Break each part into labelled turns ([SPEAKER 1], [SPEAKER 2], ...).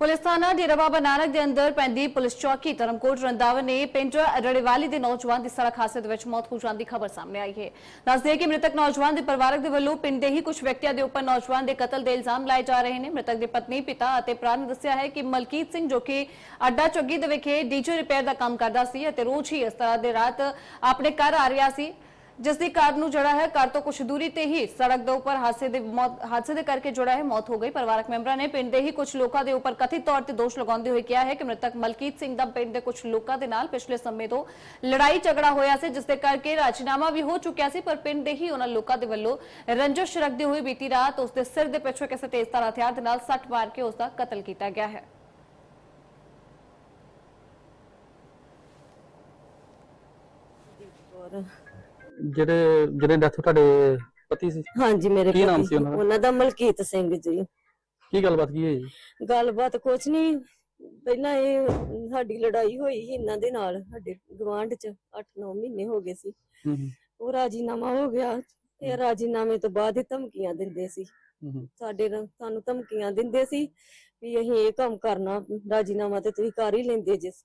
[SPEAKER 1] Police ਥਾਣਾ ਡੇਰਾ ਬਾਬਾ ਨਾਨਕ ਦੇ ਅੰਦਰ ਪੈਂਦੀ ਪੁਲਿਸ ਚੌਕੀ ਧਰਮਕੋਟ ਰੰਦਾਵਾ ਨੇ ਪਿੰਡ ਰੜੇਵਾਲੀ ਦੇ ਨੌਜਵਾਨ ਦੀ ਸੜਕ ਹਾਦਸੇ ਦੇ ਵਿੱਚ ਮੌਤ ਹੋ ਜਾਣ ਦੀ ਖਬਰ ਸਾਹਮਣੇ ਆਈ ਹੈ। ਦੱਸਦੇ ਕਿ ਮ੍ਰਿਤਕ ਨੌਜਵਾਨ ਦੇ ਪਰਿਵਾਰਕ ਦੇ ਵੱਲੋਂ ਪਿੰਡ ਦੇ ਹੀ ਕੁਝ ਵਿਅਕਤੀਆਂ ਦੇ ਉੱਪਰ ਨੌਜਵਾਨ ਦੇ ਕਤਲ ਦੇ ਇਲਜ਼ਾਮ ਲਾਏ ਜਾ ਰਹੇ ਨੇ। ਮ੍ਰਿਤਕ ਦੇ ਪਤਨੀ, ਪਿਤਾ ਅਤੇ ਭਰਾ ਨੇ ਦੱਸਿਆ ਹੈ ਕਿ ਮਲਕੀਤ ਸਿੰਘ ਜੋ ਕਿ ਅੱਡਾ ਚੌਗੀ ਦੇ ਵਿਖੇ ਡੀਜੇ ਰਿਪੇਅਰ ਦਾ ਕੰਮ ਕਰਦਾ ਸੀ ਅਤੇ ਰੋਜ਼ ਹੀ ਇਸ ਤਰ੍ਹਾਂ ਦੇ ਰਾਤ ਆਪਣੇ ਘਰ ਆ ਰਿਹਾ ਸੀ। ਜਿਸ ਦੀ ਕਾਰ ਨੂੰ ਜਿਹੜਾ ਹੈ, ਘਰ ਤੋਂ ਕੁਝ ਦੂਰੀ ਤੇ ਹੀ ਸੜਕ ਦੇ ਉੱਪਰ ਹਾਦਸੇ ਦੇ ਹਾਦਸੇ ਦੇ ਕਰਕੇ ਜਿਹੜਾ ਹੈ, ਮੌਤ ਹੋ ਗਈ। ਪਰਿਵਾਰਕ ਮੈਂਬਰਾਂ ਨੇ ਪਿੰਡ ਦੇ ਹੀ ਕੁਝ ਲੋਕਾਂ ਦੇ ਉੱਪਰ ਕਥਿਤ ਤੌਰ ਤੇ ਦੋਸ਼ ਲਗਾਉਂਦੇ ਹੋਏ ਕਿਹਾ ਹੈ ਕਿ ਮ੍ਰਿਤਕ ਮਲਕੀਤ ਸਿੰਘ ਦਾ ਪਿੰਡ ਦੇ ਕੁਝ ਲੋਕਾਂ ਦੇ ਨਾਲ ਪਿਛਲੇ ਸਮੇਂ ਤੋਂ ਲੜਾਈ ਝਗੜਾ ਹੋਇਆ ਸੀ ਜਿਸ ਦੇ ਕਰਕੇ ਰਾਜੀਨਾਮਾ ਵੀ ਹੋ ਚੁੱਕਿਆ ਸੀ, ਪਰ ਪਿੰਡ ਦੇ ਹੀ ਉਹਨਾਂ ਲੋਕਾਂ ਦੇ ਵੱਲੋਂ ਰੰਜਿਸ਼ ਰੱਖਦੇ ਹੋਏ ਬੀਤੀ ਰਾਤ ਉਸ ਦੇ ਸਿਰ ਦੇ ਪਿੱਛੋਂ ਕਿਸੇ ਤੇਜ਼ਧਾਰ ਹਥਿਆਰ ਦੇ ਨਾਲ ਸੱਟ ਮਾਰ ਕੇ ਉਸ ਦਾ ਕਤਲ ਕੀਤਾ ਗਿਆ ਹੈ।
[SPEAKER 2] ਔਰ
[SPEAKER 3] ਜਿਹੜੇ ਜਿਹੜੇ ਡੈਥ ਤੁਹਾਡੇ ਪਤੀ ਸੀ?
[SPEAKER 2] ਹਾਂਜੀ ਮੇਰੇ
[SPEAKER 3] ਕੀ ਨਾਮ
[SPEAKER 2] ਪਤੀ।
[SPEAKER 3] ਸੀ ਉਹਨਾਂ ਦਾ?
[SPEAKER 2] ਉਹਨਾਂ ਦਾ ਮਲਕੀਤ ਸਿੰਘ ਜੀ।
[SPEAKER 3] ਕੀ ਗੱਲਬਾਤ ਕੀ ਹੋਈ? ਜੀ
[SPEAKER 2] ਗੱਲਬਾਤ ਕੁਛ ਨਹੀਂ ਪਹਿਲਾਂ ਇਹ ਸਾਡੀ ਲੜਾਈ ਹੋਈ ਸੀ ਇਹਨਾਂ ਦੇ ਨਾਲ ਸਾਡੇ ਗਵਾਂਢ ਚ 8-9 ਮਹੀਨੇ ਹੋ ਗਏ ਸੀ।
[SPEAKER 3] ਹੂੰ
[SPEAKER 2] ਉਹ ਰਾਜੀਨਾਮਾ ਹੋ ਗਿਆ ਤੇ ਰਾਜੀਨਾਮੇ ਤੋਂ ਬਾਅਦ ਹੀ ਧਮਕੀਆਂ ਦਿੰਦੇ ਸੀ।
[SPEAKER 3] ਹੂੰ ਹੂੰ,
[SPEAKER 2] ਸਾਡੇ ਨਾਲ ਸਾਨੂੰ ਧਮਕੀਆਂ ਦਿੰਦੇ ਸੀ ਵੀ ਅਸੀਂ ਇਹ ਕੰਮ ਕਰਨਾ ਰਾਜੀਨਾਮਾ ਤੇ ਤੁਸੀਂ ਕਰ ਹੀ ਲੈਂਦੇ ਜਿਸ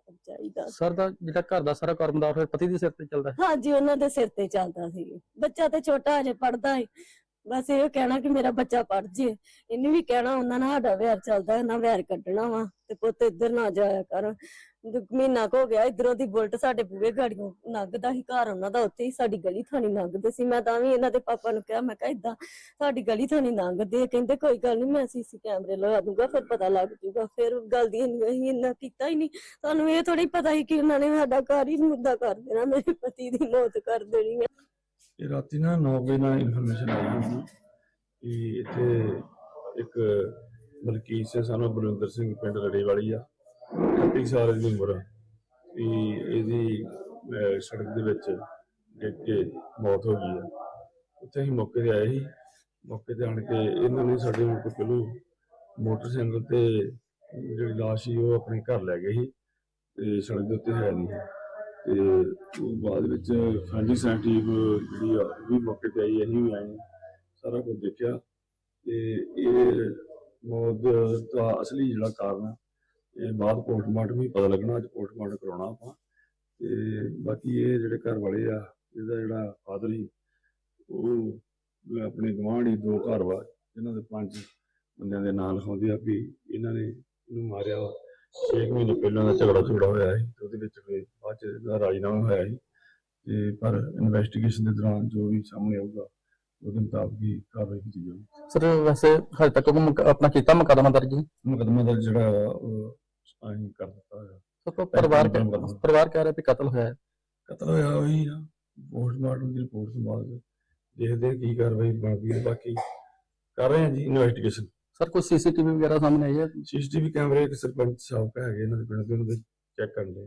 [SPEAKER 2] ਚਾਹੀਦਾ
[SPEAKER 3] ਸਰ ਦਾ ਜਿਹੜਾ ਘਰ ਦਾ ਸਾਰਾ ਕਾਰੋਬਾਰ ਫਿਰ ਪਤੀ ਦੇ ਸਿਰ ਤੇ ਚੱਲਦਾ ਹੈ?
[SPEAKER 2] ਹਾਂਜੀ ਉਹਨਾਂ ਦੇ ਸਿਰ ਤੇ ਚੱਲਦਾ ਸੀ। ਬੱਚਾ ਤੇ ਛੋਟਾ ਅਜੇ ਪੜਦਾ ਹੈ ਬਸ ਇਹ ਕਹਿਣਾ ਕਿ ਮੇਰਾ ਬੱਚਾ ਪੜ ਜੇ। ਇਹਨੇ ਵੀ ਕਹਿਣਾ ਉਹਨਾਂ ਨਾਲ ਸਾਡਾ ਵੈਰ ਚੱਲਦਾ ਇਹਨਾਂ ਵੈਰ ਕੱਢਣਾ ਵਾ ਤੇ ਪੁੱਤ ਇੱਧਰ ਨਾ ਜਾਇਆ ਕਰ। ਮਹੀਨਾ ਕੁ ਹੋ ਗਿਆ, ਇਧਰੋਂ ਦੀ ਬੁਲਟ ਸਾਡੇ ਬੂਹੇ ਗਾੜੀਆਂ ਲੰਘਦਾ ਸੀ, ਘਰ ਉਹਨਾਂ ਦਾ ਉੱਥੇ ਹੀ ਸਾਡੀ ਗਲੀ ਥਾਣੀ ਲੰਘਦੇ ਸੀ ਮੈਂ ਤਾਂ ਵੀ ਇਹਨਾਂ ਦੇ ਪਾਪਾ ਨੂੰ ਕਿਹਾ, ਮੈਂ ਕਿਹਾ ਇਦਾਂ ਸਾਡੀ ਗਲੀ ਥਾਣੀ ਲੰਘਦੇ ਆ। ਕਹਿੰਦੇ ਕੋਈ ਗੱਲ ਨਹੀਂ ਮੈਂ ਸੀਸੀ ਕੈਮਰੇ ਲਗਾ ਦੂੰਗਾ, ਫਿਰ ਪਤਾ ਲੱਗ ਜੂਗਾ, ਫਿਰ ਗੱਲ ਦੀ ਅਸੀਂ ਇੰਨਾ ਕੀਤਾ ਹੀ ਨਹੀਂ ਸਾਨੂੰ ਇਹ ਥੋੜੀ ਪਤਾ ਸੀ ਕਿ ਉਹਨਾਂ ਨੇ ਸਾਡਾ ਘਰ ਹੀ ਮੁੱਦਾ ਕਰ ਦੇਣਾ, ਮੇਰੇ ਪਤੀ ਦੀ ਮੌਤ ਕਰ ਦੇਣੀ ਹੈ
[SPEAKER 4] ਇਹ ਰਾਤੀ ਨਾ 9 ਵਜੇ ਨਾਲ ਇਨਫੋਰਮੇਸ਼ਨ ਆਈ ਸੀ ਕਿ ਇੱਥੇ ਇੱਕ ਮਲਕੀਤ ਸਿੰਘ, ਸਾਨੂੰ ਬਲਵਿੰਦਰ ਸਿੰਘ ਪਿੰਡ ਰੜੇਵਾਲੀ ਆ 38 ਸਾਲ ਦੀ ਉਮਰ ਆ। ਇਹਦੀ ਸੜਕ ਦੇ ਵਿੱਚ ਡਿੱਗ ਕੇ ਮੌਤ ਹੋ ਗਈ ਆ। ਉੱਥੇ ਅਸੀਂ ਮੌਕੇ ਤੇ ਆਏ ਸੀ। ਮੌਕੇ ਤੇ ਆਣ ਕੇ ਇਹਨਾਂ ਨੇ ਸਾਡੇ ਕੋਲ ਪਹਿਲੋਂ ਮੋਟਰਸਾਈਕਲ ਤੇ ਜਿਹੜੀ ਲਾਸ਼ ਸੀ, ਉਹ ਆਪਣੇ ਘਰ ਲੈ ਗਏ ਸੀ ਤੇ ਸੜਕ ਦੇ ਉੱਤੇ ਹੈ ਨਹੀਂ। ਤੇ ਬਾਅਦ ਵਿੱਚ ਫੈਂਡੀ ਸੈਂਟੀਵ ਜਿਹੜੀ ਉਹ ਵੀ ਮੌਕੇ ਤੇ ਆਈ, ਅਸੀਂ ਵੀ ਆਏ ਸਾਰਾ ਕੁਝ ਦੇਖਿਆ ਤੇ ਇਹ ਮੌਤ ਦਾ ਅਸਲੀ ਜਿਹੜਾ ਕਾਰਨ ਇਹ ਬਾਅਦ ਪੋਸਟਮਾਰਟਮ ਹੀ ਪਤਾ ਲੱਗਣਾ, ਅੱਜ ਪੋਸਟਮਾਰਟਮ ਕਰਾਉਣਾ ਆਪਾਂ। ਤੇ ਬਾਕੀ ਇਹ ਜਿਹੜੇ ਘਰ ਵਾਲੇ ਆ, ਇਹਦਾ ਜਿਹੜਾ ਫਾਦਰ ਸੀ ਉਹ ਆਪਣੇ ਗਵਾਂਢੀ ਦੋ ਘਰ ਵਾ ਇਹਨਾਂ ਦੇ ਪੰਜ ਬੰਦਿਆਂ ਦੇ ਨਾਂ ਲਿਖਾਉਂਦੇ ਆ ਵੀ ਇਹਨਾਂ ਨੇ ਇਹਨੂੰ ਮਾਰਿਆ ਵਾ। ਛੇ ਕੁ ਮਹੀਨੇ ਪਹਿਲਾਂ ਦਾ ਝਗੜਾ ਝਗੜਾ ਹੋਇਆ ਸੀ, ਤੇ ਉਹਦੇ ਵਿੱਚ ਫਿਰ ਬਾਅਦ ਚ ਇਹਦਾ ਰਾਜੀਨਾਮਾ ਹੋਇਆ ਸੀ। ਤੇ ਪਰ ਇਨਵੈਸਟੀਗੇਸ਼ਨ ਦੇ ਦੌਰਾਨ ਜੋ ਵੀ ਸਾਹਮਣੇ ਆਊਗਾ ਉਹਦੇ ਮੁਤਾਬਕ ਹੀ ਕਾਰਵਾਈ ਕੀਤੀ ਜਾਊਗੀ।
[SPEAKER 3] ਸਰ ਵੈਸੇ ਹਜੇ ਤੱਕ ਉਹ ਮੁਕ- ਆਪਣਾ ਕੀਤਾ ਮੁਕੱਦਮਾ ਦਰਜ ਜੀ?
[SPEAKER 4] ਮੁਕਦਮਾ ਦਰਜ ਜਿਹੜਾ ਉਹ ਅਸੀਂ ਕਰ ਦਿੱਤਾ ਹੋਇਆ।
[SPEAKER 3] ਸਰ ਪਰਿਵਾਰ। ਪਰਿਵਾਰ ਕਹਿ ਰਿਹਾ ਵੀ ਕਤਲ ਹੋਇਆ ਹੈ।
[SPEAKER 4] ਕਤਲ ਹੋਇਆ ਹੋਈ ਆ ਪੋਸਟਮਾਰਟਮ ਦੀ ਰਿਪੋਰਟ ਤੋਂ ਬਾਅਦ ਦੇਖਦੇ ਕੀ ਕਾਰਵਾਈ ਬਣਦੀ ਹੈ ਬਾਕੀ ਕਰ ਰਹੇ ਹਾਂ ਜੀ ਇਨਵੈਸਟੀਗੇਸ਼ਨ।
[SPEAKER 3] ਸਰ ਕੋਈ ਸੀਸੀਟੀਵੀ ਵਗੈਰਾ ਸਾਹਮਣੇ ਆਈ ਹੈ?
[SPEAKER 4] ਸੀਸੀਟੀਵੀ ਕੈਮਰੇ ਇੱਕ ਸਰਪੰਚ ਸਾਹਿਬ ਹੈਗੇ ਇਹਨਾਂ ਦੇ ਪਿੰਡ ਦੇ ਉਹਨਾਂ ਦੇ ਚੈੱਕ ਕਰਨ ਦੇ